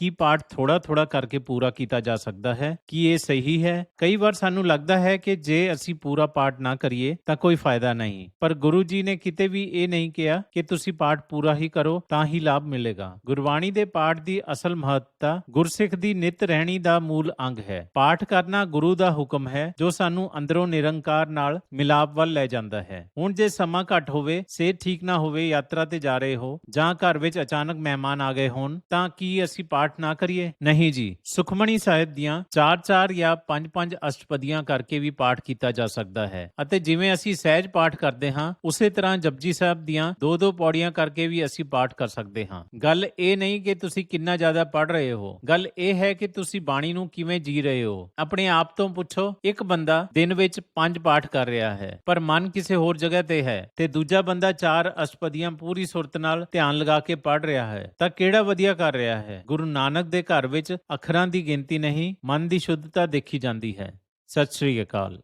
ਕੀ ਪਾਠ ਥੋੜਾ-ਥੋੜਾ ਕਰਕੇ ਪੂਰਾ ਕੀਤਾ ਜਾ ਸਕਦਾ ਹੈ? ਕੀ ਇਹ ਸਹੀ ਹੈ? ਕਈ ਵਾਰ ਸਾਨੂੰ ਲੱਗਦਾ ਹੈ ਕਿ ਜੇ ਅਸੀਂ ਪੂਰਾ ਪਾਠ ਨਾ ਕਰੀਏ ਤਾਂ ਕੋਈ ਫਾਇਦਾ ਨਹੀਂ। ਪਰ ਗੁਰੂ ਜੀ ਨੇ ਕਿਤੇ ਵੀ ਇਹ ਨਹੀਂ ਕਿਹਾ ਕਿ ਤੁਸੀਂ ਪਾਠ ਪੂਰਾ ਹੀ ਕਰੋ ਤਾਂ ਹੀ ਲਾਭ ਮਿਲੇਗਾ। ਗੁਰਬਾਣੀ ਦੇ ਪਾਠ ਦੀ ਅਸਲ ਮਹੱਤਤਾ ਗੁਰਸਿੱਖ ਦੀ ਨਿਤ ਰਹਿਣੀ ਦਾ ਮੂਲ ਅੰਗ ਹੈ। ਪਾਠ ਕਰਨਾ ਗੁਰੂ ਦਾ ਹੁਕਮ ਹੈ, ਜੋ ਸਾਨੂੰ ਅੰਦਰੋਂ ਨਿਰੰਕਾਰ ਨਾਲ ਮਿਲਾਪ ਵੱਲ ਲੈ ਜਾਂਦਾ ਹੈ। ਹੁਣ ਜੇ ਸਮਾਂ ਘੱਟ ਹੋਵੇ, ਸਿਹਤ ਠੀਕ ਨਾ ਹੋਵੇ, ਯਾਤਰਾ ਤੇ ਜਾ ਰਹੇ ਹੋ ਜਾਂ ਘਰ ਵਿੱਚ ਅਚਾਨਕ ਮਹਿਮਾਨ ਆ ਗਏ ਹੋਣ, ਤਾਂ ਕੀ ਅਸੀਂ ਪਾਠ ਪਾਠ ਨਾ ਕਰੀਏ? ਨਹੀਂ ਜੀ। ਸੁਖਮਣੀ ਸਾਹਿਬ ਦੀਆਂ 4-4 ਜਾਂ 5-5 ਅਸ਼ਟਪਦੀਆਂ ਕਰਕੇ ਵੀ ਪਾਠ ਕੀਤਾ ਜਾ ਸਕਦਾ ਹੈ। ਅਤੇ ਜਿਵੇਂ ਅਸੀਂ ਸਹਿਜ ਪਾਠ ਕਰਦੇ ਹਾਂ, ਉਸੇ ਤਰ੍ਹਾਂ ਜਪਜੀ ਸਾਹਿਬ ਦੀਆਂ ਦੋ ਦੋ ਪੌੜੀਆਂ ਕਰਕੇ ਵੀ ਅਸੀਂ ਪਾਠ ਕਰ ਸਕਦੇ ਹਾਂ। ਗੱਲ ਇਹ ਨਹੀਂ ਕਿ ਤੁਸੀਂ ਕਿੰਨਾ ਜ਼ਿਆਦਾ ਪੜ ਰਹੇ ਹੋ। ਗੱਲ ਇਹ ਹੈ ਕਿ ਤੁਸੀਂ ਬਾਣੀ ਨੂੰ ਕਿਵੇਂ ਜੀ ਰਹੇ ਹੋ। ਆਪਣੇ ਆਪ ਤੋਂ ਪੁੱਛੋ, ਇੱਕ ਬੰਦਾ ਦਿਨ ਵਿੱਚ ਪੰਜ ਪਾਠ ਕਰ ਰਿਹਾ ਹੈ, ਪਰ ਮਨ ਕਿਸੇ ਹੋਰ ਜਗ੍ਹਾ ਤੇ ਹੈ ਤੇ ਦੂਜਾ ਬੰਦਾ ਚਾਰ ਅਸ਼ਟਪਦੀਆਂ ਪੂਰੀ ਸੁਰਤ ਨਾਲ ਧਿਆਨ ਲਗਾ ਕੇ ਪੜ੍ਹ ਰਿਹਾ ਹੈ, ਤਾਂ ਕਿਹੜਾ ਵਧੀਆ ਕਰ ਰਿਹਾ ਹੈ? ਗੁਰੂ ਨਾਨਕ ਦੇ ਘਰ ਵਿੱਚ ਅੱਖਰਾਂ ਦੀ ਗਿਣਤੀ ਨਹੀਂ, ਮਨ ਦੀ ਸ਼ੁੱਧਤਾ ਦੇਖੀ ਜਾਂਦੀ ਹੈ। ਸਤਿ ਸ੍ਰੀ ਅਕਾਲ।